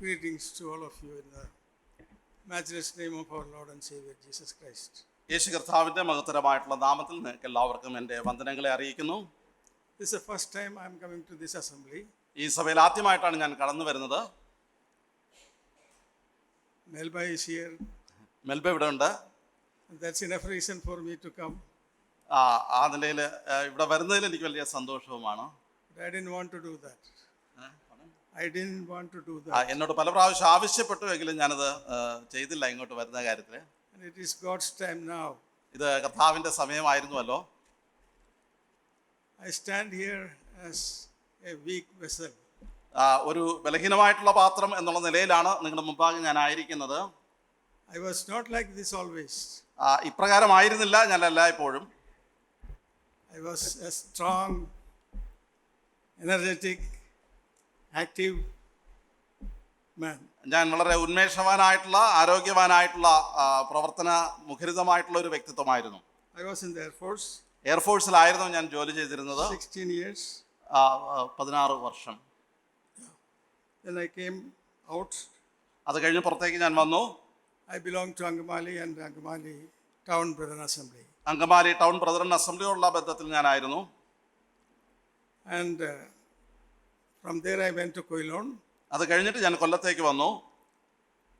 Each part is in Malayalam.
Greetings to all of you in the matchless name of our Lord and Savior Jesus Christ. യേശു കർത്താവിന്റെ മഹത്തരമായിട്ടുള്ള നാമത്തിൽ നിങ്ങൾക്ക് എല്ലാവർക്കും എന്റെ വന്ദനങ്ങളെ അറിയിക്കുന്നു This is the first time I am coming to this assembly. ഈ സഭയിൽ ആദ്യമായിട്ടാണ് ഞാൻ കടന്നു വരുന്നത് Melba is here. മെൽബ ഇവിടെ ഉണ്ട് That's enough reason for me to come. ആ ആ നിലയിൽ ഇവിടെ വരുന്നതിൽ എനിക്ക് വലിയ സന്തോഷവുമാണ് But I didn't want to do that. I didn't want to do ആ, that. എന്നോട് പല പ്രാവശ്യം ആവശ്യപ്പെട്ടുവെങ്കിലും ഞാനത് ചെയ്തില്ല ഇങ്ങോട്ട് വരുന്ന കാര്യത്തിൽ And it is God's time now. ഇത് കർത്താവിന്റെ സമയമായിരുന്നുവല്ലോ I stand here as a weak vessel. ആ, ഒരു ബലഹീനമായിട്ടുള്ള പാത്രം എന്നുള്ള നിലയിലാണ് നിങ്ങളുടെ മുമ്പാകെ ഞാൻ ആയിരിക്കുന്നത് I was not like this always ഇപ്രകാരമായിരുന്നില്ല ഞാൻ എല്ലായ്പ്പോഴും I was a strong energetic, active man ഞാൻ വളരെ ഉന്മേഷവാനായിട്ടുള്ള ആരോഗ്യവാനായിട്ടുള്ള പ്രവർത്തന മുഖരിതമായിട്ടുള്ള ഒരു വ്യക്തിത്വമായിരുന്നു. ഐ വാസ് ഇൻ എയർഫോഴ്സിലായിരുന്നു ഞാൻ ജോലി ചെയ്തിരുന്നത്. 16 ഇയേഴ്സ് പതിനാറ് വർഷം. Out. അത് കഴിഞ്ഞ് പുറത്തേക്ക് ഞാൻ വന്നു. I belong to Angamaly and Angamaly town brother assembly Angamaly town brother അസംബ്ലിയോടുള്ള ബന്ധത്തിൽ ഞാനായിരുന്നു. And uh, from there I went to Koilon. അത് കഴിഞ്ഞിട്ട് ഞാൻ കൊല്ലത്തേക്ക് വന്നു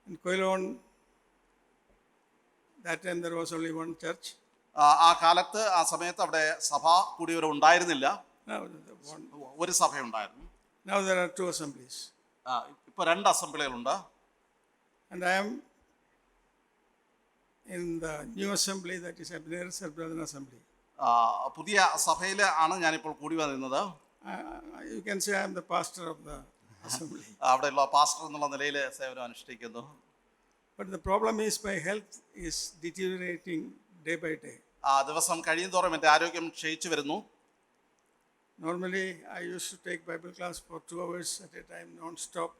In Koilon, that time there was only one church. ആ, kaalathu കാലത്ത് ആ സമയത്ത് അവിടെ സഭ undayirunnilla. ഉണ്ടായിരുന്നില്ല sabha one, now there are two assemblies. ആ, ഇപ്പൊ രണ്ട് അസംബ്ലികളുണ്ട് And I am in the new assembly that is Abner Brethren Assembly. ആ, പുതിയ സഭയിൽ ആണ് ഞാനിപ്പോൾ കൂടി വന്നിരുന്നത് Uh, you can say I am the pastor of the assembly. അവിടെയുള്ള പാസ്റ്റർ എന്നുള്ള നിലയിൽ സേവനം അനുഷ്ഠിക്കുന്നു But the problem is my health is deteriorating day by day. ആ ദിവസം കഴിയുന്തോറും എന്റെ ആരോഗ്യം ക്ഷയിച്ചു വരുന്നു Normally, I used to take Bible class for two hours at a time, non-stop.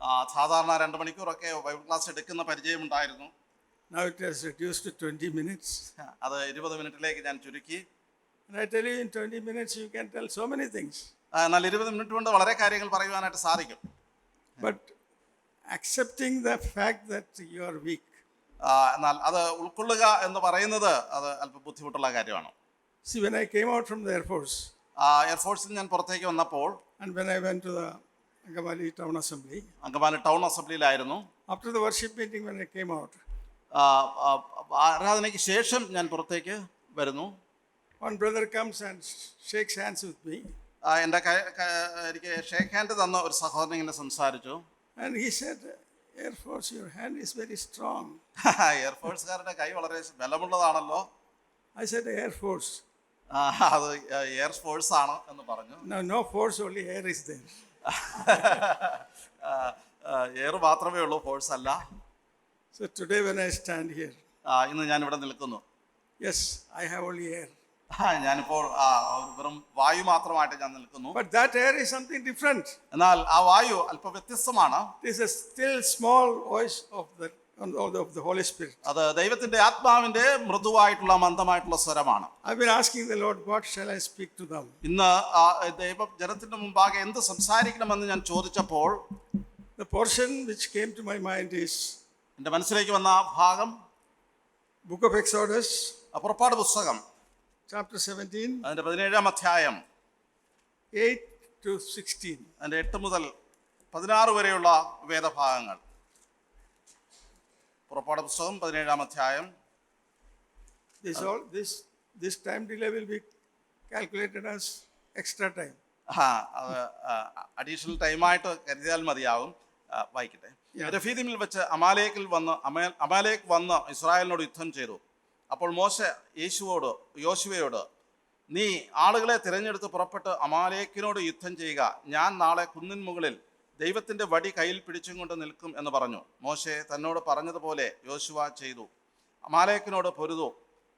ആ, സാധാരണ രണ്ട് മണിക്കൂറൊക്കെ ബൈബിൾ ക്ലാസ് എടുക്കുന്ന പരിചയമുണ്ടായിരുന്നു Now it has reduced to 20 minutes. അത് ഇരുപത് മിനിറ്റിലേക്ക് ഞാൻ ചുരുക്കി And I tell you, in 20 minutes, you can tell so many things. എന്നാൽ ഇരുപത് മിനിറ്റ് കൊണ്ട് വളരെ കാര്യങ്ങൾ പറയുവാനായിട്ട് സാധിക്കും But accepting the fact that you are weak, ആ, എന്നാൽ അത് ഉൾക്കൊള്ളുക എന്ന് പറയുന്നത് അത് അല്പം ബുദ്ധിമുട്ടുള്ള കാര്യമാണ് see, when I came out from the Air Force ആ, എയർഫോഴ്സിൽ ഞാൻ പുറത്തേക്ക് വന്നപ്പോൾ and when I went to the Angamali Town Assembly, Angamaly town അസംബ്ലിയിലായിരുന്നു after the worship meeting, when I came out, ആ, ആ, ആരാധനയ്ക്ക് ശേഷം ഞാൻ പുറത്തേക്ക് വരുന്നു one brother comes and shakes hands with me. ആ, എന്റെ കൈ ക- എനിക്ക് ഷേക്ക് ഹാൻഡ് തന്ന ഒരു സഹോദരൻ ഇങ്ങനെ സംസാരിച്ചു And he said, Air Force, your hand is very strong. എയർഫോഴ്സുകാരുടെ കൈ വളരെ ബലമുള്ളതാണല്ലോ I said, Air Force. ആ, അത് എയർഫോഴ്സ് ആണ് എന്ന് പറഞ്ഞു Now, no force, only air is there. Air മാത്രമേ ഉള്ളൂ ഫോഴ്സ് അല്ല So today, when I stand here, ആ, ഇന്ന് ഞാൻ ഇവിടെ നിൽക്കുന്നു yes, I have only air. ഞാനിപ്പോൾ വെറും വായു മാത്രമായിട്ട് ഞാൻ നിൽക്കുന്നു But that air is something different. എന്നാൽ ആ വായു അല്പം വ്യത്യസ്തമാണ് small voice of the, of the, of the Holy Spirit. അത് ദൈവത്തിന്റെ ആത്മാവിന്റെ മൃദുവായിട്ടുള്ള മന്ദമായിട്ടുള്ള സ്വരമാണ് I've been asking the Lord, what shall I speak to them? ഇന്ന് ദൈവം ജനത്തിന്റെ മുമ്പാകെ എന്ത് സംസാരിക്കണമെന്ന് ഞാൻ ചോദിച്ചപ്പോൾ The portion which came to my mind is എന്റെ മനസ്സിലേക്ക് വന്ന ആ ഭാഗം of Exodus, ആ പുറപ്പാട് പുസ്തകം chapter 17, അതിന്റെ പതിനേഴാം അധ്യായം 8 to 16. അതിന്റെ എട്ട് മുതൽ പതിനാറ് വരെയുള്ള വേദഭാഗങ്ങൾ പുറപ്പാട് പുസ്തകം പതിനേഴാം അധ്യായം This all this this time delay will be calculated as extra time. ആ അത് അഡീഷണൽ ടൈമായിട്ട് കരുതിയാൽ മതിയാവും ആ, വായിക്കട്ടെ Yeah. രഫീദിമിൽ വെച്ച് അമാലേക്കിൽ വന്ന് അമേ- അമാലേക്ക് വന്ന് ഇസ്രായേലിനോട് യുദ്ധം ചെയ്തു അപ്പോൾ മോശ യേശുവോട് യോശുവയോട് നീ ആളുകളെ തിരഞ്ഞെടുത്ത് പുറപ്പെട്ട് അമാലേക്കിനോട് യുദ്ധം ചെയ്യുക. ഞാൻ നാളെ കുന്നിൻ മുകളിൽ ദൈവത്തിന്റെ വടി കയ്യിൽ പിടിച്ചും കൊണ്ട് നിൽക്കും എന്ന് പറഞ്ഞു. മോശെ തന്നോട് പറഞ്ഞതുപോലെ യോശുവ ചെയ്തു. അമാലേക്കിനോട് പൊരുതു.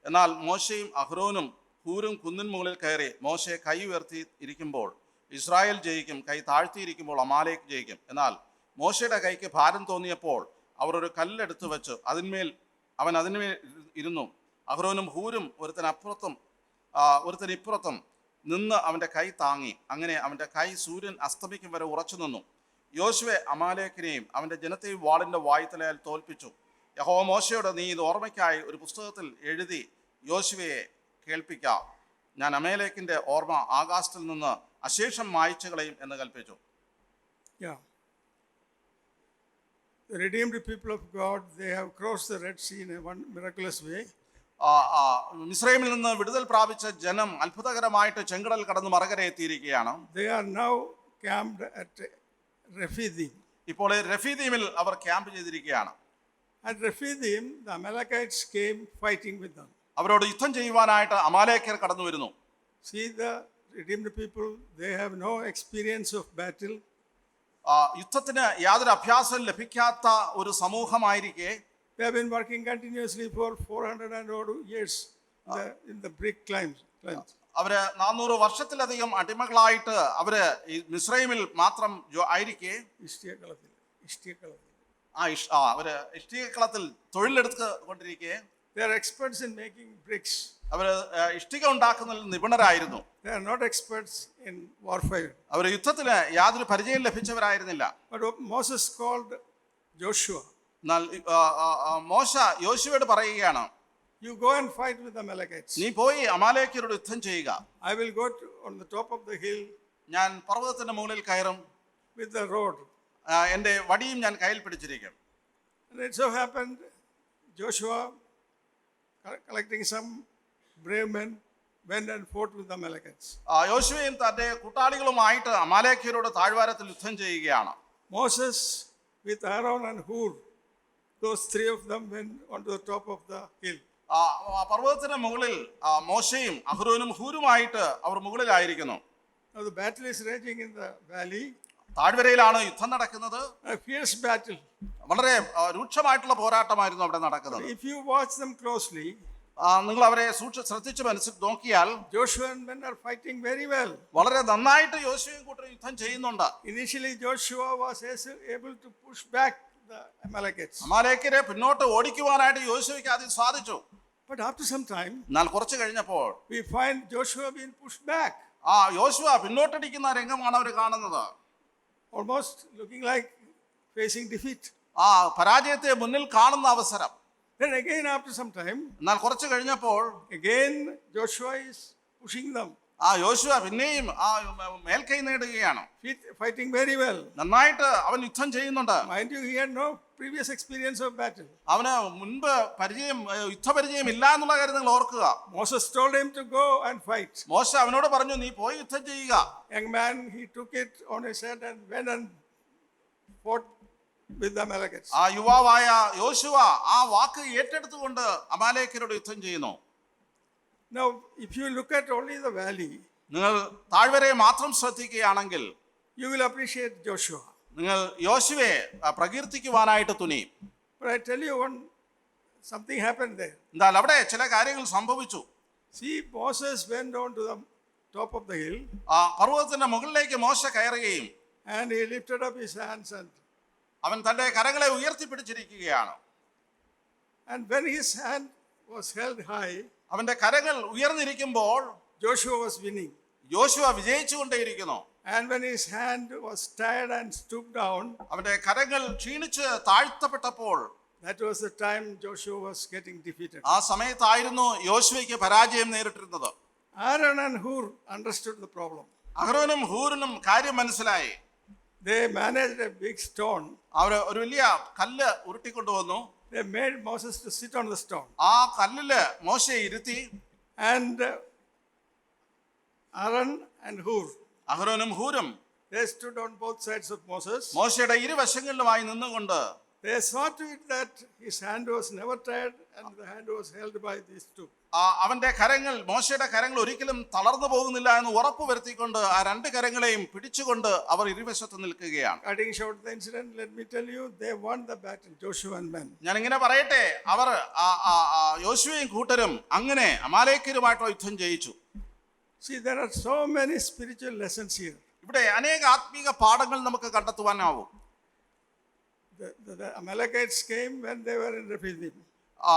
എന്നാൽ മോശയും അഹ്റോനും ഹൂരും കുന്നിൻ മുകളിൽ കയറി മോശയെ കൈ ഉയർത്തി ഇരിക്കുമ്പോൾ ഇസ്രായേൽ ജയിക്കും കൈ താഴ്ത്തിയിരിക്കുമ്പോൾ അമാലേക്ക് ജയിക്കും. എന്നാൽ മോശയുടെ കൈക്ക് ഭാരം തോന്നിയപ്പോൾ അവർ ഒരു കല്ലെടുത്തു വെച്ചു അതിന്മേൽ അവൻ അതിന്മേൽ ഇരുന്നു. അഹ്റോനും ഹൂരും ഒരുത്തൻ ഇപ്പുറത്തും നിന്ന് അവന്റെ കൈ താങ്ങി. അങ്ങനെ അവന്റെ കൈ സൂര്യൻ അസ്തമിക്കും വരെ ഉറച്ചു നിന്നു. യോശുവെ അമാലേക്കിനെയും അവന്റെ ജനത്തെയും വാളിന്റെ വായുത്തലയാൽ തോൽപ്പിച്ചു. യഹോ മോശയോട് നീ ഇത് ഓർമ്മയ്ക്കായി ഒരു പുസ്തകത്തിൽ എഴുതി യോശുവയെ കേൾപ്പിക്കാം. ഞാൻ അമേലേക്കിന്റെ ഓർമ്മ ആകാശത്തിൽ നിന്ന് അശേഷം മായ്ച്ചു കളയും എന്ന് കൽപ്പിച്ചു. Redeemed people of God, they have crossed the Red Sea in a miraculous way. മിസ്രൈമിൽ നിന്ന് വിടുതൽ പ്രാപിച്ച ജനം അത്ഭുതകരമായിട്ട് ചെങ്കടൽ കടന്ന് മറകര എത്തിയിരിക്കുകയാണ്. ഇപ്പോൾ റഫീദീമിൽ അവർ ക്യാമ്പ് ചെയ്തിരിക്കുകയാണ്. അവരോട് യുദ്ധം ചെയ്യുവാനായിട്ട് അമാലേക്കർ കടന്നു വരുന്നു See the redeemed people, they have no experience of battle. ആ, യുദ്ധത്തിന് യാതൊരു അഭ്യാസം ലഭിക്കാത്ത ഒരു സമൂഹമായിരിക്കെ They have been working continuously for 400 and odd years in the, in the brick climbs. climbs. അവർ നാനൂറ് വർഷത്തിലധികം അടിമകളായിട്ട് അവർ ഈ മിസ്രൈമിൽ മാത്രം ആയിരിക്കെ ഇഷ്ടിയക്കളത്തിൽ ഇഷ്ടിയക്കളത്തിൽ ആ ഇഷ് ആ അവർ ഇഷ്ടികക്കളത്തിൽ തൊഴിലെടുത്ത് കൊണ്ടിരിക്കെ They are experts in making bricks. അവർ ആ, ഇഷ്ടിക ഉണ്ടാക്കുന്നതിൽ നിപുണരായിരുന്നു They are not experts in warfare. അവർ യുദ്ധത്തിന് യാതൊരു പരിചയം ലഭിച്ചവരായിരുന്നില്ല But Moses called Joshua, മോശ യോശുവയോട് പറയുകയാണ് you go and fight with the Amalekites. നീ പോയി അമാലേക്കരോട് യുദ്ധം ചെയ്യുക I will go to, on the top of the hill ഞാൻ പർവതത്തിന്റെ മുകളിൽ കയറും with the rod. ആ, എന്റെ വടിയും ഞാൻ കയ്യിൽ പിടിച്ചിരിക്കും And it so happened, Joshua, co- collecting some brave men, went and fought with the Amalekites. ആ, യോശുവയും തന്റെ കൂട്ടാളികളുമായിട്ട് അമാലേക്കരോട് താഴ്വാരത്തിൽ യുദ്ധം ചെയ്യുകയാണ് Moses with Aaron and Hur, those three of them went onto the top of the hill. ആ, ആ പർവതത്തിന്റെ മുകളിൽ മോശയും അഹ്റോനും ഹൂരുമായിട്ട് അവർ മുകളിലായിരിക്കുന്നു the battle is raging in the valley, താഴ്വരയിലാണ് യുദ്ധം നടക്കുന്നത് fierce battle. വളരെ രൂക്ഷമായിട്ടുള്ള പോരാട്ടമായിരുന്നു അവിടെ നടക്കുന്നത് If you watch them closely, ആ, നിങ്ങൾ അവരെ സൂക്ഷിച്ച് ശ്രദ്ധിച്ച് മനസ്സിൽ നോക്കിയാൽ fighting very well. വളരെ നന്നായിട്ട് യോശുവയും കൂട്ടരും യുദ്ധം ചെയ്യുന്നുണ്ട് able to push back the Amalekites. അമാലേക്കരെ പിന്നോട്ട് ഓടിക്കുവാനായിട്ട് യോശുവയ്ക്ക് ആദ്യം സാധിച്ചു But after some time, എന്നാൽ കുറച്ച് കഴിഞ്ഞപ്പോൾ we find Joshua being pushed back, ആ യോശുവ പിന്നോട്ടടിക്കുന്ന രംഗമാണ് അവർ കാണുന്നത് almost looking like facing defeat. ആ പരാജയത്തെ മുന്നിൽ കാണുന്ന അവസരം Then again, after some time, എന്നാൽ കുറച്ച് കഴിഞ്ഞപ്പോൾ again Joshua is pushing them, ആ യോശുവ പിന്നെയും ആ മേൽക്കൈ നേടുകയാണ്. ഫൈറ്റിംഗ് വെരി വെൽ നന്നായിട്ട് അവൻ യുദ്ധം ചെയ്യുന്നുണ്ട്. Mind you he no previous experience of battle അവന് മുൻപ് പരിചയം യുദ്ധപരിചയം ഇല്ല എന്നുള്ള കാര്യം നിങ്ങൾ ഓർക്കുക. Moses told him to go and fight മോശ അവനോട് പറഞ്ഞു നീ പോയി യുദ്ധം ചെയ്യുക. Young man he took it on his hand and when and fought ആ യുവാവായ യോശുവ ആ വാക്ക് ഏറ്റെടുത്തുകൊണ്ട് അമാലേക്കരോട് യുദ്ധം ചെയ്യുന്നു. Now, if you look at only the valley, നിങ്ങൾ താഴ്വരയെ മാത്രം ശ്രദ്ധിക്കുകയാണെങ്കിൽ you will appreciate Joshua. നിങ്ങൾ യോശുവെ ആ, പ്രകീർത്തിക്കുവാനായിട്ട് തുനിയും But I tell you one, something happened there. എന്നാൽ അവിടെ ചില കാര്യങ്ങൾ സംഭവിച്ചു See, Moses went on to the top of the hill ആ പർവ്വതത്തിന്റെ മുകളിലേക്ക് മോശ കയറുകയും and he lifted up his hands and അവൻ തന്റെ കരങ്ങളെ ഉയർത്തിപ്പിടിച്ചിരിക്കുകയാണ് and when his hand was held high, അവന്റെ കരങ്ങൾ ഉയർന്നിരിക്കുമ്പോൾ ജോഷുവ വാസ് വിന്നിങ് ജോഷുവ വിജയിച്ചു and when his hand was tired and stoop down അവന്റെ കരങ്ങൾ ക്ഷീണിച്ച് താഴ്ത്തപ്പെട്ടപ്പോൾ that was the time Joshua was getting defeated ആ സമയത്തായിരുന്നു യോശുവയ്ക്ക് പരാജയം നേരിട്ടിരുന്നത്. Aaron and Hur understood the problem അഹ്റോനും ഹൂറിനും കാര്യം മനസ്സിലായി. They managed a big stone അവർ ഒരു വലിയ കല്ല് ഉരുട്ടിക്കൊണ്ടുവന്നു. They made Moses to sit on the stone. ആ കല്ലിൽ മോശയെ ഇരുത്തി And uh, Aaron and Hur, അഹരോനും ഹൂരും they stood on both sides of Moses. മോശയുടെ ഇരുവശങ്ങളിലുമായി നിന്നുകൊണ്ട് They saw to it that his hand was never tired and the hand was held by these two. അവന്റെ കരങ്ങൾ മോശയുടെ കരങ്ങൾ ഒരിക്കലും തളർന്നു പോകുന്നില്ല എന്ന് ഉറപ്പ് വരുത്തിക്കൊണ്ട് ആ രണ്ട് കരങ്ങളെയും പിടിച്ചുകൊണ്ട് അവർ ഇരുവശത്ത് നിൽക്കുകയാണ് Cutting short the incident, let me tell you, they won the battle, Joshua men. ഞാൻ ഇങ്ങനെ പറയട്ടെ അവർ യോശുവയും കൂട്ടരും അങ്ങനെ അമാലേക്കരുമായിട്ടോ യുദ്ധം ജയിച്ചു. ഇവിടെ അനേക ആത്മീക പാഠങ്ങൾ നമുക്ക് കണ്ടെത്തുവാനാവും The, the, the Amalekites came when they were in Rephidim. ആ,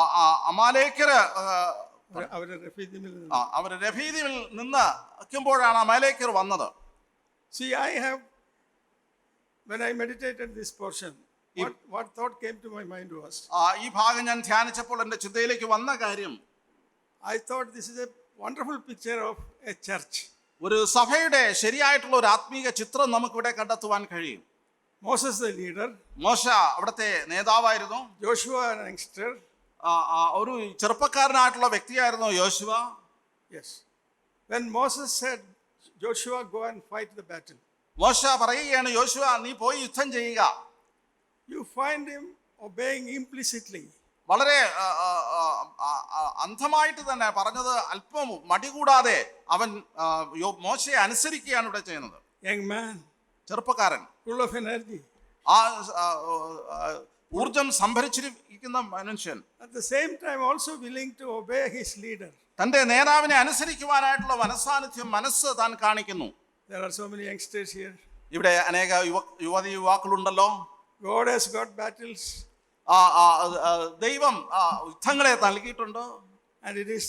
അവർ രഫീദിൽ നിന്ന് നിൽക്കുമ്പോഴാണ് അമാലേക്കർ വന്നത് See, I have when I meditated this portion, what, what thought came to my mind was ഈ ഭാഗം ഞാൻ ധ്യാനിച്ചപ്പോൾ എന്റെ ചിന്തയിലേക്ക് വന്ന കാര്യം I thought this is a wonderful picture of a church. ഒരു സഭയുടെ ശരിയായിട്ടുള്ള ഒരു ആത്മീക ചിത്രം നമുക്കിവിടെ കണ്ടെത്തുവാൻ കഴിയും The leader, മോശ അവിടുത്തെ നേതാവായിരുന്നു. ജോഷുവ യങ്സ്റ്റർ ഒരു ചെറുപ്പക്കാരനായിട്ടുള്ള വ്യക്തിയായിരുന്നു യോശുവ Yes. When Moses said, Joshua go and fight the battle, മോശ പറയുകയാണ് യോശുവ നീ പോയി യുദ്ധം ചെയ്യുക. You find him obeying implicitly. വളരെ അന്ധമായിട്ട് തന്നെ പറഞ്ഞത് അല്പം മടി കൂടാതെ അവൻ മോശയെ അനുസരിക്കുകയാണ് ഇവിടെ ചെയ്യുന്നത്. Young man, ചെറുപ്പക്കാരൻ full of energy. ആ ഊർജം സംഭരിച്ചിരിക്കുന്ന മനുഷ്യൻ At the same time, also willing to obey his leader. തന്റെ നേതാവിനെ അനുസരിക്കുവാനായിട്ടുള്ള മനസ്സാന്നിധ്യം മനസ്സ് താൻ കാണിക്കുന്നു There are so many youngsters here. ഇവിടെ അനേക യുവ യുവതി യുവാക്കളുണ്ടല്ലോ God has got battles, ആ, ആ, ആ, ദൈവം ആ, യുദ്ധങ്ങളെ നൽകിയിട്ടുണ്ട് and it is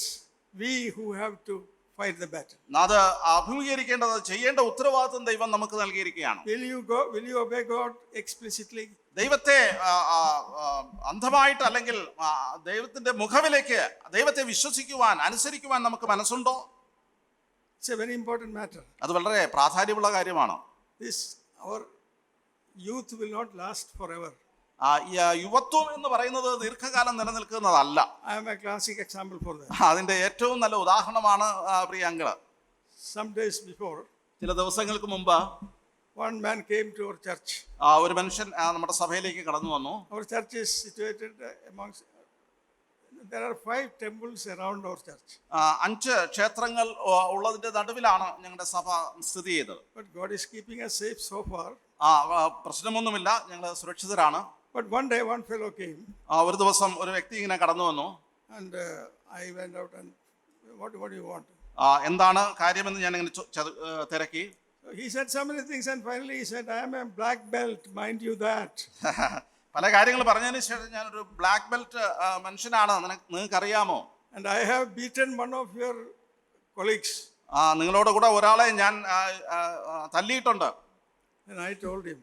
we who have to fight the battle. അത് അഭിമുഖീകരിക്കേണ്ടത് ചെയ്യേണ്ട ഉത്തരവാദിത്വം ദൈവം നമുക്ക് നൽകിയിരിക്കുകയാണ് Will you go? Will you obey God explicitly? ദൈവത്തെ അന്ധമായിട്ട് അല്ലെങ്കിൽ ദൈവത്തിന്റെ മുഖവിലേക്ക് ദൈവത്തെ വിശ്വസിക്കുവാൻ അനുസരിക്കുവാൻ നമുക്ക് മനസ്സുണ്ടോ it's a very important matter. അത് വളരെ പ്രാധാന്യമുള്ള കാര്യമാണ് This our youth will not last forever. ആ, ഈ, ആ, യുവത്വം എന്ന് പറയുന്നത് ദീർഘകാലം നിലനിൽക്കുന്നതല്ല. Example for that. അതിന്റെ ഏറ്റവും നല്ല ഉദാഹരണമാണ് പ്രിയങ്കൾ സം അങ്കിൾ ബിഫോർ ചില ദിവസങ്ങൾക്ക് മുമ്പ് one man came to our church. ആ, ഒരു മനുഷ്യൻ നമ്മുടെ സഭയിലേക്ക് കടന്നു വന്നു. Temples around our church, ആ, അഞ്ച് ക്ഷേത്രങ്ങൾ ഉള്ളതിന്റെ നടുവിലാണ് ഞങ്ങളുടെ സഭ സ്ഥിതി ചെയ്തത്. പ്രശ്നമൊന്നുമില്ല ഞങ്ങൾ സുരക്ഷിതരാണ്. But one day, one fellow came, ആ, ഒരു ദിവസം ഒരു വ്യക്തി ഇങ്ങനെ കടന്നു വന്നു and uh, I went out and, what, what do you want? ആ, എന്താണ് കാര്യമെന്ന് ഞാൻ ഇങ്ങനെ ചോ- ചത- ഏ, തിരക്കി So he said so many things, and finally he said, I am a black belt, mind you that. പല കാര്യങ്ങൾ പറഞ്ഞതിന് ശേഷം ഞാനൊരു ബ്ലാക്ക് ബെൽറ്റ് മനുഷ്യനാണ് നിനക്ക് നിങ്ങൾക്ക് അറിയാമോ And I have beaten one of your colleagues. ആ, നിങ്ങളോട് കൂടെ ഒരാളെ ഞാൻ ആ, ആ, ആ, തല്ലിയിട്ടുണ്ട് And I told him.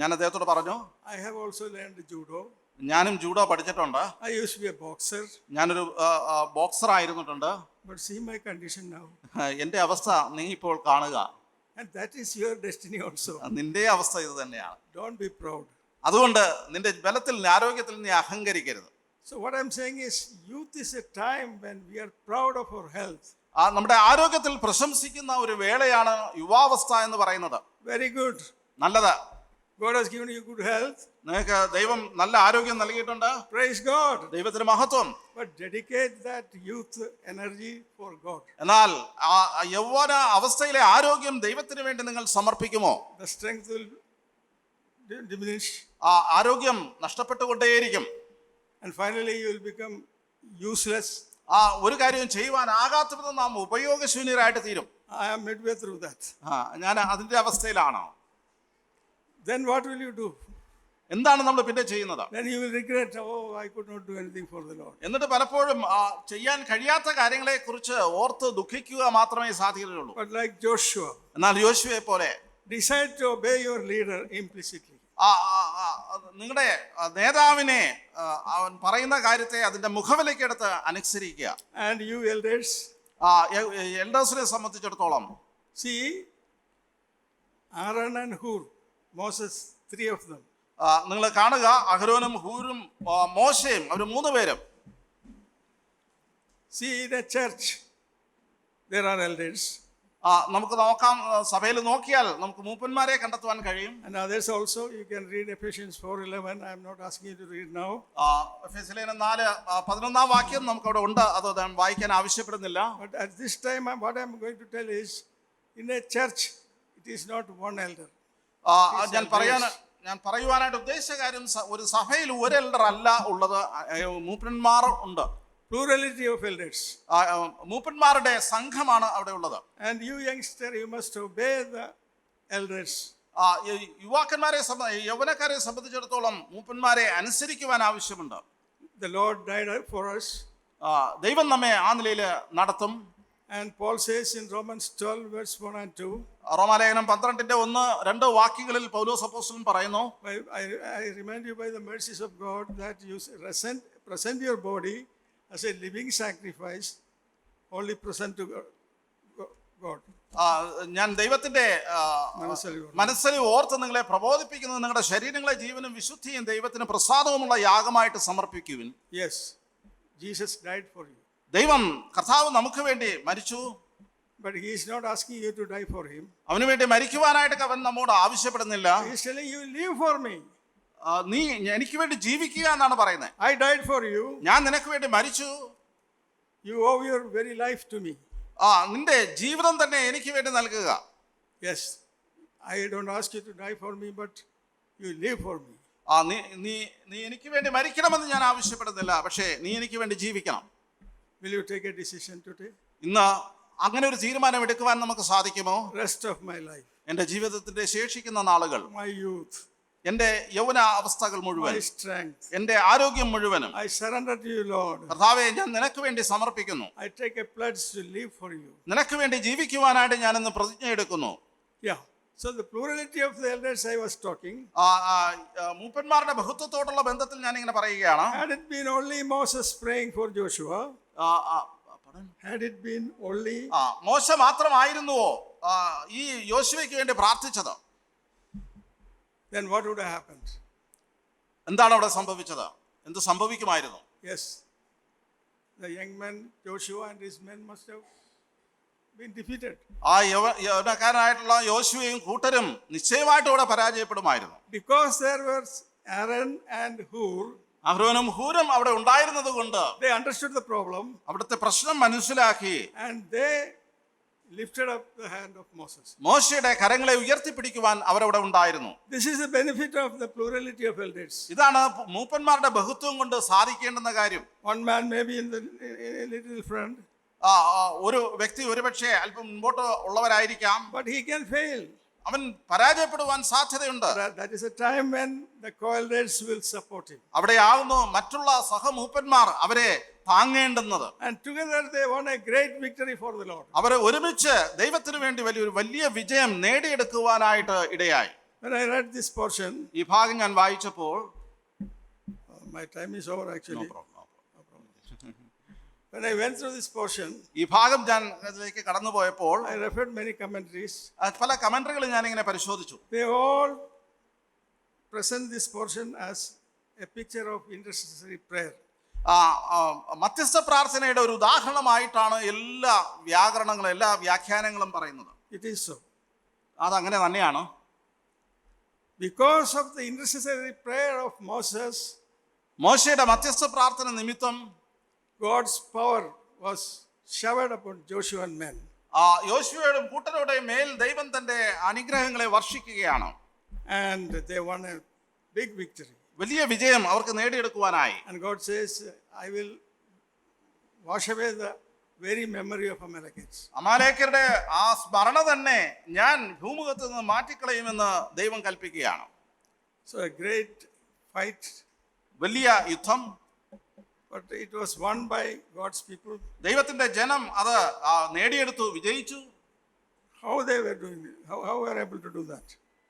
ഞാൻ അദ്ദേഹത്തോട് പറഞ്ഞു I have also learned judo ഞാനും ജൂഡോ പഠിച്ചിട്ടുണ്ട്. I use be a boxer ഞാൻ ഒരു boxer ആയിരുന്നിട്ടുണ്ട്. But see my condition now എന്റെ അവസ്ഥ നീ ഇപ്പോൾ കാണുക. That is your destiny also നിന്റെ അവസ്ഥ ഇത് തന്നെയാണ്. ഡോണ്ട് ബി പ്രൗഡ് അതുകൊണ്ട് നിന്റെ ബലത്തിൽ നിന്ന് ആരോഗ്യത്തിൽ നിന്ന് അഹങ്കരിക്കരുത്. So what I am saying is youth is a time when we are proud of our health ആ നമ്മുടെ ആരോഗ്യത്തിൽ പ്രശംസിക്കുന്ന ഒരു വേളയാണ് യുവാവസ്ഥ എന്ന് പറയുന്നത്. വെരി ഗുഡ് നല്ലതാ. God has given you good health. നിങ്ങൾക്ക് ദൈവം നല്ല ആരോഗ്യം നൽകിയിട്ടുണ്ട് Praise God. ദൈവത്തിന് മഹത്വം But dedicate that youth energy for God. എന്നാൽ ആ ആ യൗവന അവസ്ഥയിലെ ആരോഗ്യം ദൈവത്തിന് വേണ്ടി നിങ്ങൾ സമർപ്പിക്കുമോ The strength will di- diminish, ആ ആരോഗ്യം നഷ്ടപ്പെട്ടുകൊണ്ടേയിരിക്കും and finally, you will become useless. ആ ഒരു കാര്യവും ചെയ്യുവാനാകാത്ത വിധം നാം ഉപയോഗശൂന്യരായിട്ട് തീരും I am midway through that. ആ ഞാൻ അതിന്റെ അവസ്ഥയിലാണ് Then what will you do? എന്താണ് നമ്മൾ പിന്നെ ചെയ്യുന്നത് Then you will regret, oh, I could not do anything for the Lord. എന്നിട്ട് പലപ്പോഴും ആ, ചെയ്യാൻ കഴിയാത്ത കാര്യങ്ങളെ കുറിച്ച് ഓർത്ത് ദുഃഖിക്കുക മാത്രമേ സാധ്യതയുള്ളൂ But like Joshua, എന്നാൽ യോശുവെ പോലെ decide to obey your leader implicitly. ആ, ആ, ആ, നിങ്ങളുടെ നേതാവിനെ ആ, അവൻ പറയുന്ന കാര്യത്തെ അതിന്റെ മുഖവിലേക്ക് എടുത്ത് അനുസരിക്കുക And you elders, ആ എൽഡേഴ്സിനെ സംബന്ധിച്ചിടത്തോളം see Aaron and Hur, Moses, three of them. നിങ്ങൾ കാണുക അഹരോനും ഹൂരും മോശയും അവർ മൂന്ന് പേരും See, in a church, there are elders, ആ, നമുക്ക് നോക്കാം സഭയിൽ നോക്കിയാൽ നമുക്ക് മൂപ്പന്മാരെ കണ്ടെത്തുവാൻ കഴിയും and others also. You can read Ephesians 4:11. I am not asking you to read now. ആ, എഫെസിലേന് നാല് ആ, പതിനൊന്നാം വാക്യം നമുക്ക് അവിടെ ഉണ്ട് അത് ഞാൻ വായിക്കാൻ ആവശ്യപ്പെടുന്നില്ല But at this time, I- what I am going to tell is, in a church, it is not one elder. ആ, ഞാൻ പറയാൻ ഞാൻ പറയുവാനായിട്ട് ഉദ്ദേശിച്ച കാര്യം ഒരു സഭയിൽ ഒരു എൽഡർ അല്ല ഉള്ളത്. മൂപ്പന്മാർ ഉണ്ട്. Plurality of elders. മൂപ്പന്മാരുടെ സംഘമാണ് അവിടെ ഉള്ളത്. And you, youngster, you must obey the elders. ആ, ഈ യുവാക്കന്മാരെ യൗവനക്കാരെ സംബന്ധിച്ചിടത്തോളം മൂപ്പന്മാരെ അനുസരിക്കുവാൻ ആവശ്യമുണ്ട്. The Lord died for us, ദൈവം നമ്മെ ആ നിലയിൽ നടത്തും. And Paul says in Romans 12, verse 1 and 2, റോമാലേഖനം പന്ത്രണ്ടിന്റെ ഒന്ന് രണ്ട് വാക്യങ്ങളിൽ പൗലോസ് അപ്പോസ്തലൻ പറയുന്നു I, I, I remind you by the mercies of God that you present, present your body as a living sacrifice, only present to God. God. ആ, ഞാൻ ദൈവത്തിന്റെ മനസ്സിൽ ഓർത്ത് നിങ്ങളെ പ്രബോധിപ്പിക്കുന്നത് നിങ്ങളുടെ ശരീരങ്ങളെ ജീവനും വിശുദ്ധിയും ദൈവത്തിന് പ്രസാദവുമുള്ള യാഗമായിട്ട് സമർപ്പിക്കുവിൻ Yes, Jesus died for you. ദൈവം കർത്താവ് നമുക്ക് വേണ്ടി മരിച്ചു But he is not asking you to die for him. അവന് വേണ്ടി മരിക്കുവാനായിട്ട് അവൻ നമ്മോട് ആവശ്യപ്പെടുന്നില്ല He is telling you, live for me. ആ, നീ എനിക്ക് വേണ്ടി ജീവിക്കുക എന്നാണ് പറയുന്നത് I died for you. ഞാൻ നിനക്ക് വേണ്ടി മരിച്ചു You owe your very life to me. ആ നിന്റെ ജീവിതം തന്നെ എനിക്ക് വേണ്ടി നൽകുക Yes, I don't ask you to die for me, but you live for me. ആ നീ നീ നീ എനിക്ക് വേണ്ടി മരിക്കണമെന്ന് ഞാൻ ആവശ്യപ്പെടുന്നില്ല പക്ഷേ നീ എനിക്ക് വേണ്ടി ജീവിക്കണം Will you take a decision today? ഇന്ന് അങ്ങനെ ഒരു തീരുമാനം എടുക്കുവാൻ നമുക്ക് സാധിക്കുമോ Rest of my life, എന്റെ ജീവിതത്തിന്റെ ശേഷിക്കുന്ന നാളുകൾ my youth, എന്റെ യൗവന അവസ്ഥകൾ മുഴുവൻ my strength. എന്റെ ആരോഗ്യം മുഴുവനും I surrender to you, Lord. കർത്താവെ ഞാൻ നിനക്ക് വേണ്ടി സമർപ്പിക്കുന്നു I take a pledge to live for you. നിനക്ക് വേണ്ടി ജീവിക്കുവാനായിട്ട് ഞാൻ ഇന്ന് പ്രതിജ്ഞ എടുക്കുന്നു Yeah. So the plurality of the elders I was talking, മൂപ്പന്മാരുടെ ബഹുത്വത്തോടുള്ള ബന്ധത്തിൽ ഞാൻ ഇങ്ങനെ പറയുകയാണ് had it been only Moses praying for Joshua, had it been only മോശ മാത്രമായിരുന്നുവോ ഈ യോശുവയ്ക്ക് വേണ്ടി പ്രാർത്ഥിച്ചത് then what would have happened? എന്താണ് അവിടെ സംഭവിച്ചത് എന്ത് സംഭവിക്കുമായിരുന്നു Yes, the young man Joshua and his men must have ആ യവ യൗവനക്കാരനായിട്ടുള്ള യോശുവയും കൂട്ടരും നിശ്ചയമായിട്ടും അവിടെ പരാജയപ്പെടുമായിരുന്നു because there were Aaron and Hur. അഹ്റോനും ഹൂരും അവിടെ ഉണ്ടായിരുന്നത് കൊണ്ട് They understood the problem അവിടുത്തെ പ്രശ്നം മനസ്സിലാക്കി and they lifted up the hand of Moses. മോശയുടെ കരങ്ങളെ ഉയർത്തിപ്പിടിക്കുവാൻ അവരവിടെ ഉണ്ടായിരുന്നു This is the benefit of the plurality of elders. ഇതാണ് മൂപ്പന്മാരുടെ ബഹുത്വം കൊണ്ട് സാധിക്കേണ്ടുന്ന കാര്യം One man may be in the in a ഒരു വ്യക്തി ഒരുപക്ഷെ അല്പം മുമ്പോട്ട് ഉള്ളവരായിരിക്കാം but he can fail. അവൻ പരാജയപ്പെടുവാൻ സാധ്യതയുണ്ട് That, that is a time when the co-elders will support him. അവിടെയാകുന്നു മറ്റുള്ള സഹമൂപ്പന്മാർ അവരെ താങ്ങേണ്ടുന്നത് And together they won a great victory for the Lord. അവരെ ഒരുമിച്ച് ദൈവത്തിനു വേണ്ടി വലിയൊരു വലിയ വിജയം നേടിയെടുക്കുവാനായിട്ട് ഇടയായി When I read this portion, ഈ ഭാഗം ഞാൻ വായിച്ചപ്പോൾ uh, my time is over actually. When I went through this portion, ഈ ഭാഗം ഞാൻ അതിലേക്ക് കടന്നുപോയപ്പോൾ I referred many commentaries. പല njan ingane പരിശോധിച്ചു They all present this portion as a picture of intercessory prayer. മധ്യസ്ഥ പ്രാർത്ഥനയുടെ ഒരു ഉദാഹരണമായിട്ടാണ് എല്ലാ വ്യാകരണങ്ങളും എല്ലാ വ്യാഖ്യാനങ്ങളും പറയുന്നത് It is so. അതങ്ങനെ തന്നെയാണ് Because of the intercessory prayer of Moses, മോശയുടെ മധ്യസ്ഥ പ്രാർത്ഥന നിമിത്തം God's power was showered upon Joshua and men. ആ യോശുവയുടെയും കൂട്ടരുടെയും മേൽ ദൈവം തന്റെ അനുഗ്രഹങ്ങളെ വർഷിക്കുകയാണ് And they won a big victory. വലിയ വിജയം അവർക്ക് നേടിയെടുക്കുവാനായി And God says, I will wash away the very memory of Amalekites. അമാലേക്കരുടെ ആ സ്മരണ തന്നെ ഞാൻ ഭൂമുഖത്ത് നിന്ന് മാറ്റിക്കളയുമെന്ന് ദൈവം കൽപ്പിക്കുകയാണ് So a great fight, വലിയ യുദ്ധം but it was won by God's people. ദൈവത്തിന്റെ ജനം അത് ആ, നേടിയെടുത്തു വിജയിച്ചു How they were doing it, how, how were able to do that?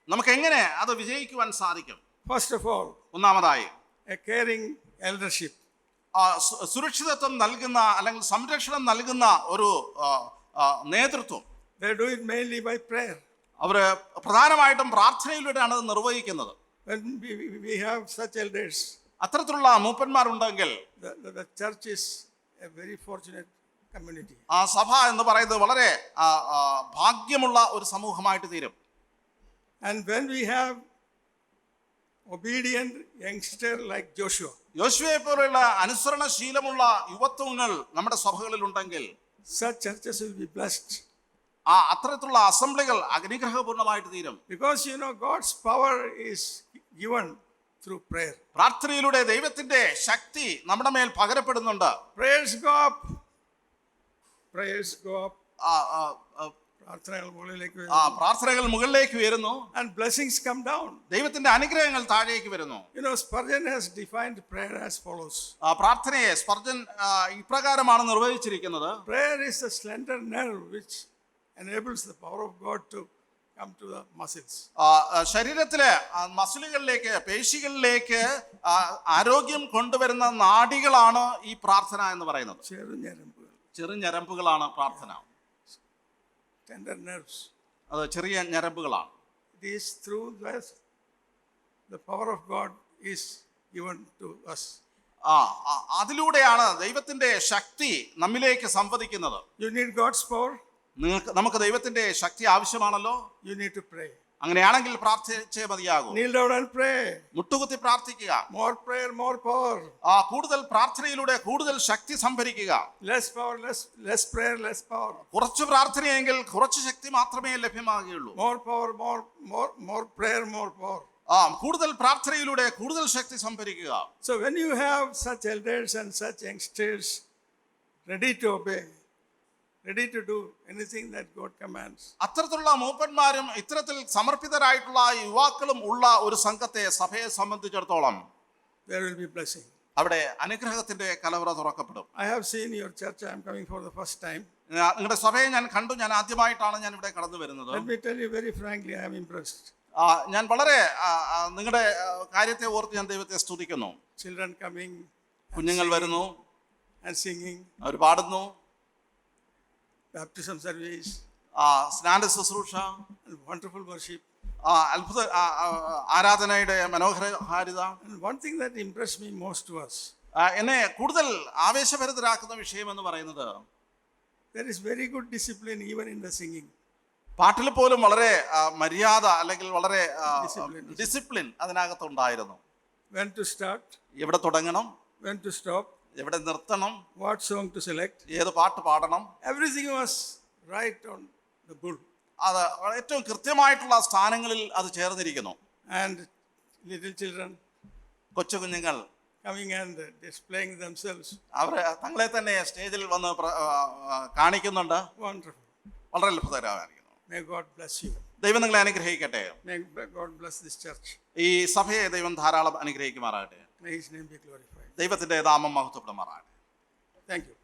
നമുക്ക് എങ്ങനെ അത് വിജയിക്കുവാൻ സാധിക്കും First of all, ഒന്നാമതായി a caring eldership. ആ, സു- സുരക്ഷിതത്വം നൽകുന്ന അല്ലെങ്കിൽ സംരക്ഷണം നൽകുന്ന ഒരു ആ, ആ, നേതൃത്വം They do it mainly by prayer. അവർ പ്രധാനമായിട്ടും പ്രാർത്ഥനയിലൂടെയാണ് അത് നിർവഹിക്കുന്നത് When we, we- we have such elders, അത്തരത്തിലുള്ള മൂപ്പന്മാരുണ്ടെങ്കിൽ the, the, the church is a very fortunate community. ആ സഭ എന്ന് പറയുന്നത് വളരെ ഭാഗ്യമുള്ള ഒരു സമൂഹമായിട്ട് തീരും And when we have obedient youngster like Joshua, യോശുവയെ പോലെയുള്ള അനുസരണശീലമുള്ള യുവത്വങ്ങൾ നമ്മുടെ സഭകളിൽ ഉണ്ടെങ്കിൽ such churches will be blessed. ആ അത്തരത്തിലുള്ള അസംബ്ലികൾ അനുഗ്രഹപൂർണമായിട്ട് തീരും Because you know, God's power is given through prayer. പ്രാർത്ഥനയിലൂടെ ദൈവത്തിന്റെ ശക്തി നമ്മുടെ മേൽ പകരപ്പെടുന്നുണ്ട്. Prayers go up. ആ, ആ, ആ, പ്രാർത്ഥനകൾ മുകളിലേക്ക് ആ വരുന്നു. പ്രാർത്ഥനകൾ മുകളിലേക്ക് ഉയരുന്നു and blessings come down. ദൈവത്തിന്റെ അനുഗ്രഹങ്ങൾ താഴേക്ക് വരുന്നു You know, Spurgeon has defined prayer as follows ആ പ്രാർത്ഥനയെ സ്പർജൻ ഇപ്രകാരമാണ് നിർവഹിച്ചിരിക്കുന്നത് Prayer is the slender nerve which enables the power of God to ശരീരത്തിലെ മസിലുകളിലേക്ക് പേശികളിലേക്ക് ആരോഗ്യം കൊണ്ടുവരുന്ന നാടികളാണ് ഈ പ്രാർത്ഥന എന്ന് പറയുന്നത്. ചെറുഞരമ്പുകൾ. ചെറു ഞരമ്പുകളാണ് പ്രാർത്ഥന. അത് ചെറിയ ഞരമ്പുകളാണ്. ആ അതിലൂടെയാണ് ദൈവത്തിന്റെ ശക്തി നമ്മിലേക്ക് സംവദിക്കുന്നത്. യു നീഡ് ഗോഡ്സ് power, നിങ്ങൾക്ക് നമുക്ക് ദൈവത്തിന്റെ ശക്തി ആവശ്യമാണല്ലോ. യു നീഡ് ടു പ്രേ അങ്ങനെയാണെങ്കിൽ പ്രാർത്ഥിച്ചേ മതിയാകും. മുട്ടുകുത്തി പ്രാർത്ഥിക്കുക. മോർ മോർ പവർ ആ കൂടുതൽ പ്രാർത്ഥനയിലൂടെ കൂടുതൽ ശക്തി സംഭരിക്കുക. Less power less less prayer less power കുറച്ച് പ്രാർത്ഥനയെങ്കിൽ കുറച്ച് ശക്തി മാത്രമേ ലഭ്യമാകുകയുള്ളൂ. More power more more more prayer more power ആ കൂടുതൽ പ്രാർത്ഥനയിലൂടെ കൂടുതൽ ശക്തി സംഭരിക്കുക. So when you have such elders and such youngsters ready to obey ready to do anything that God commands, അത്തരത്തിലുള്ള മൂപ്പന്മാരും ഇത്തരത്തിൽ സമർപ്പിതരായിട്ടുള്ള യുവാക്കളും ഉള്ള ഒരു സംഘത്തെ സഭയെ സംബന്ധിച്ചിടത്തോളം there will be blessing. അവിടെ അനുഗ്രഹത്തിന്റെ കലവറ തുറക്കപ്പെടും I have seen your church. I am coming for the first time. ഞാ- നിങ്ങളുടെ സഭയെ ഞാൻ കണ്ടു ഞാൻ ആദ്യമായിട്ടാണ് ഞാൻ ഇവിടെ കടന്നു വരുന്നത് Let me tell you very frankly, I am impressed. ആ, ഞാൻ വളരെ ആ, ആ, നിങ്ങളുടെ ആ, കാര്യത്തെ ഓർത്ത് ഞാൻ ദൈവത്തെ സ്തുതിക്കുന്നു Children coming കുഞ്ഞുങ്ങൾ വരുന്നു and singing, അവർ പാടുന്നു baptism service, ആ, സ്നാന ശുശ്രൂഷ worship. ആ, അത്ഭുത ആരാധനയുടെ മനോഹരഹാരിത thing that impressed me most was ആ, എന്നെ കൂടുതൽ ആവേശഭരിതരാക്കുന്ന വിഷയം എന്ന് പറയുന്നത് there is very good discipline even in the singing. പാട്ടിൽ പോലും വളരെ മര്യാദ അല്ലെങ്കിൽ വളരെ Discipline. ഡിസിപ്ലിൻ അതിനകത്തുണ്ടായിരുന്നു When to start, എവിടെ തുടങ്ങണം when to stop, എവിടെ നിർത്തണം. വാട്ട് സോങ് ടു സെലക്ട് ഏത് പാട്ട് പാടണം? Everything was right on the bull അത് ഏറ്റവും കൃത്യമായിട്ടുള്ള സ്ഥാനങ്ങളിൽ അത് ചേർന്നിരിക്കുന്നു. ആൻഡ് ലിറ്റിൽ ചിൽഡ്രൻ കൊച്ചു കുഞ്ഞുങ്ങൾ കമ്മിങ് ആൻഡ് ഡിസ്പ്ലേയിങ് ദംസെൽസ് അവർ തങ്ങളെ തന്നെ സ്റ്റേജിൽ വന്ന് കാണിക്കുന്നുണ്ട്. വണ്ടർഫുൾ വളരെ ലഭ്യതരമായിരിക്കുന്നു മേ ഗോഡ് ബ്ലസ് യു ദൈവം നിങ്ങളെ അനുഗ്രഹിക്കട്ടെ. May God bless this church. ഈ സഭയെ ദൈവം ധാരാളം അനുഗ്രഹിക്കുമാറാകട്ടെ. May his name be glorified ദൈവത്തിന്റെ നാമം മഹത്വപ്പെടുമാറാണ് താങ്ക് you.